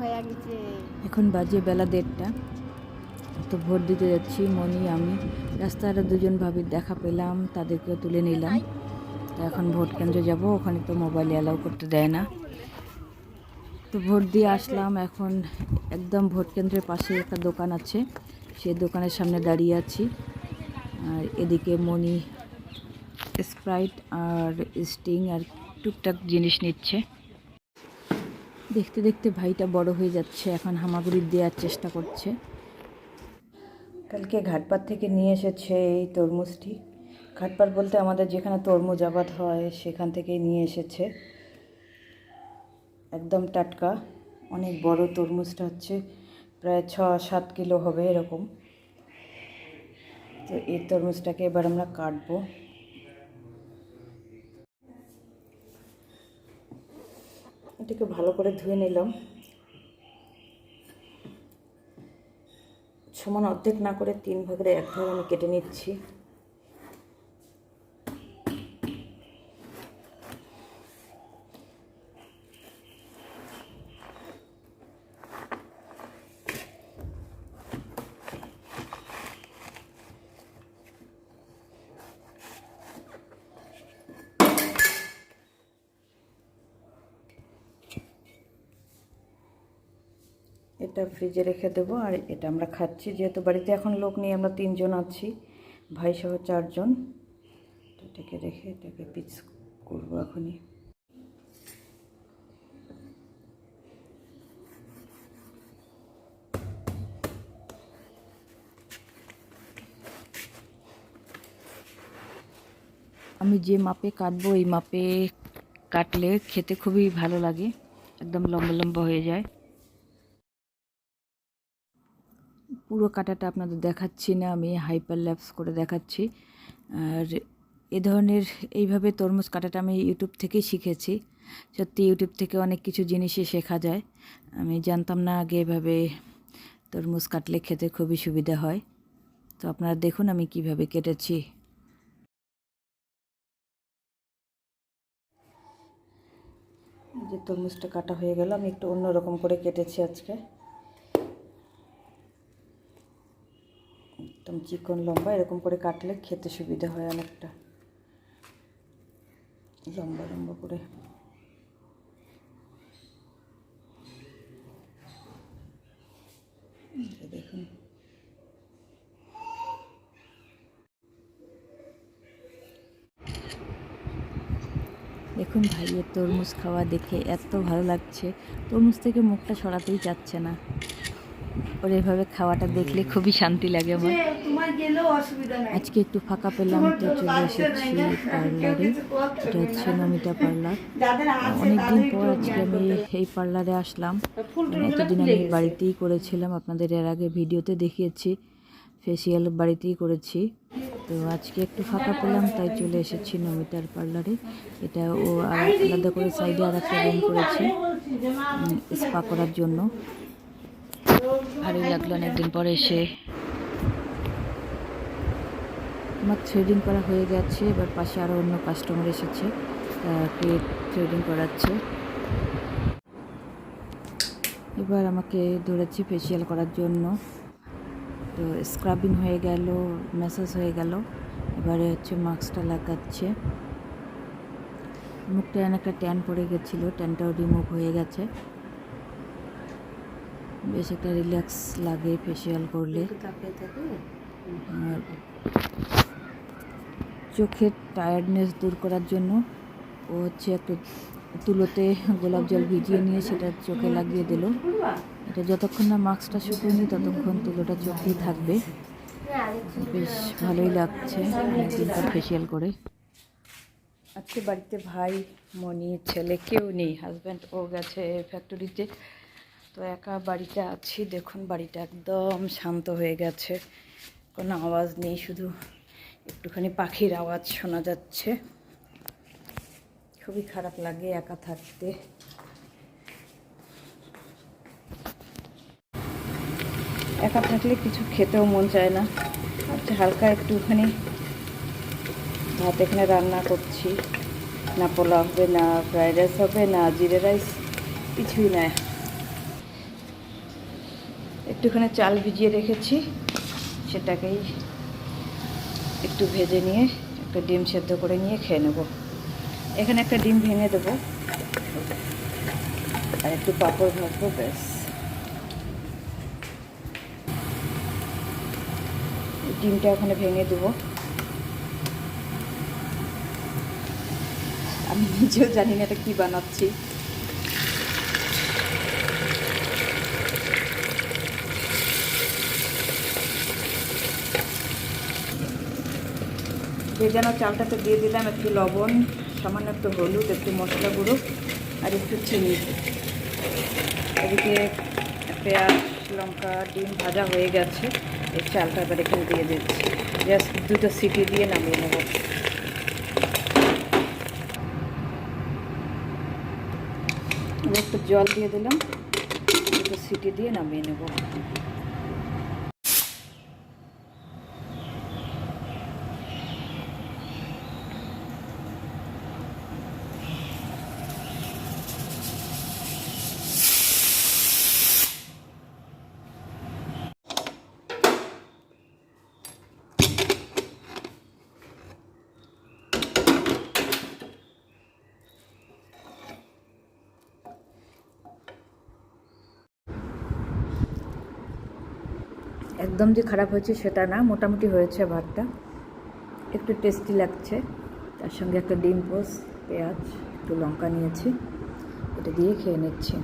হয়ে গেছে। এখন বাজে বেলা দেড়টা। তো ভোট দিতে যাচ্ছি, মনি, আমি। রাস্তায় আরও দুজন ভাবির দেখা পেলাম, তাদেরকেও তুলে নিলাম। তো এখন ভোট কেন্দ্রে যাব, ওখানে তো মোবাইল অ্যালাউ করতে দেয় না। তো ভোট দিয়ে আসলাম, এখন একদম ভোট কেন্দ্রের পাশে একটা দোকান আছে। সেই দোকানের সামনে দাঁড়িয়ে আছি। আর এদিকে মনি স্প্রাইট আর স্টিং আর টুকটাক জিনিস নিচ্ছে। দেখতে দেখতে ভাইটা বড় হয়ে যাচ্ছে, এখন হামাগুড়ি দেওয়ার চেষ্টা করছে। কালকে ঘাটপাড় থেকে নিয়ে এসেছে এই তরমুজটি। ঘাটপাড় বলতে আমাদের যেখানে তরমুজ আবাদ হয়, সেখান থেকেই নিয়ে এসেছে। একদম টাটকা, অনেক বড় তরমুজটা হচ্ছে, প্রায় ছ সাত কিলো হবে এরকম। তো এই তরমুজটাকে এবার আমরা কাটবো। এটাকে ভালো করে ধুয়ে নিলাম। সমান অর্ধেক না করে তিন ভাগের এক ভাগ আমি কেটে নিচ্ছি। এটা ফ্রিজে রেখে দেবো, আর এটা আমরা খাচ্ছি। যেহেতু বাড়িতে এখন লোক নেই, আমরা তিনজন আছি, ভাই সহ চারজন। তো এটাকে রেখে এটাকে পিস করব এখনই। আমি যে মাপে কাটবো, এই মাপে কাটলে খেতে খুবই ভালো লাগে। একদম লম্বা লম্বা হয়ে যায়। পুরো কাটাটা আপনাদের দেখাচ্ছি না, আমি হাইপার ল্যাপস করে দেখাচ্ছি। আর এ ধরনের এইভাবে তরমুজ কাটাটা আমি ইউটিউব থেকেই শিখেছি। সত্যি ইউটিউব থেকে অনেক কিছু জিনিসই শেখা যায়। আমি জানতাম না আগে এভাবে তরমুজ কাটলে খেতে খুবই সুবিধা হয়। তো আপনারা দেখুন আমি কীভাবে কেটেছি। যে তরমুজটা কাটা হয়ে গেল, আমি একটু অন্যরকম করে কেটেছি আজকে। একদম চিকন লম্বা, এরকম করে কাটলে খেতে সুবিধা হয় অনেকটা। লম্বা লম্বা করে। দেখুন। দেখুন ভাইয়ের তরমুজ খাওয়া দেখে এত ভালো লাগছে। তরমুজ থেকে মুখটা সরাতেই যাচ্ছে না। ওর এভাবে খাওয়াটা দেখলে খুবই শান্তি লাগে আমার। আজকে একটু ফাঁকা পেলাম তো চলে এসেছি পার্লারে। এটা হচ্ছে নমিতা পার্লার। অনেকদিন পর আজকে আমি এই পার্লারে আসলাম। মানে এতদিন আমি বাড়িতেই করেছিলাম আপনাদের এর আগে ভিডিওতে দেখিয়েছি। ফেসিয়াল বাড়িতেই করেছি। তো আজকে একটু ফাঁকা পেলাম তাই চলে এসেছি নমিতার পার্লারে। এটা ও আলাদা করে সাইডে আর একটা রুম করেছে স্পা করার জন্য। ভালোই লাগল অনেকদিন পরে এসে। আমার থ্রেডিং করা হয়ে গেছে, এবার পাশে আরও অন্য কাস্টমার এসেছে থ্রেডিং করাচ্ছে। এবার আমাকে ধরেছি ফেসিয়াল করার জন্য। তো স্ক্রাবিং হয়ে গেল ম্যাসাজ হয়ে গেল, এবারে হচ্ছে মাস্কটা লাগাচ্ছে। মুখটা অনেকটা ট্যান পড়ে গেছিল ট্যানটাও রিমুভ হয়ে গেছে। বেশ একটা রিল্যাক্স লাগে ফেসিয়াল করলে। আর চোখের টায়ার্ডনেস দূর করার জন্য ও হচ্ছে একটু তুলোতে গোলাপ জল ভিজিয়ে নিয়ে সেটা চোখে লাগিয়ে দিল। এটা যতক্ষণ না মাস্কটা শুকোয়নি ততক্ষণ তুলোটা চোখেই থাকবে। বেশ ভালোই লাগছে ফেসিয়াল করে। আজকে বাড়িতে ভাই মনি ছেলে কেউ নেই। হাজব্যান্ড ও গেছে ফ্যাক্টরিতে তো একা বাড়িতে আছি। দেখুন, বাড়িটা একদম শান্ত হয়ে গেছে। কোনো আওয়াজ নেই, শুধু একটুখানি পাখির আওয়াজ শোনা যাচ্ছে। খুবই খারাপ লাগে একা থাকতে। একা থাকলে কিছু খেতেও মন চায় না। আচ্ছা হালকা একটুখানি ভাত এখানে রান্না করছি। না পোলাও হবে, না ফ্রাইড রাইস হবে, না জিরে রাইস, কিছুই না। একটুখানি চাল ভিজিয়ে রেখেছি। সেটাকেই একটু ভেজে নিয়ে একটা ডিম সেদ্ধ করে নিয়ে খেয়ে নেব। এখানে একটা ডিম ভেঙে দেবো। আর একটু পাঁপড় ভাজবো, ব্যাস। ডিমটা ওখানে ভেঙে দেবো। আমি নিজেও জানি না এটা কী বানাচ্ছি। ভেজানো চালটাতে দিয়ে দিলাম একটু লবণ, সামান্য একটু হলুদ, একটু মশলা গুঁড়ো আর একটু চিনি। এদিকে পেঁয়াজ, লঙ্কা, ডিম ভাজা হয়ে গেছে। এই চালটা এবার এখানে দিয়ে দিচ্ছি। জাস্ট দুটো সিটি দিয়ে নামিয়ে নেব। একটু জল দিয়ে দিলাম। দুটো সিটি দিয়ে নামিয়ে নেব। একদম যে খারাপ হয়েছে সেটা না, মোটামুটি হয়েছে ভাতটা। একটু টেস্টি লাগছে। তার সঙ্গে একটা ডিম পোস পেঁয়াজ, একটু লঙ্কা নিয়েছি। ওটা দিয়ে খেয়ে নিচ্ছি।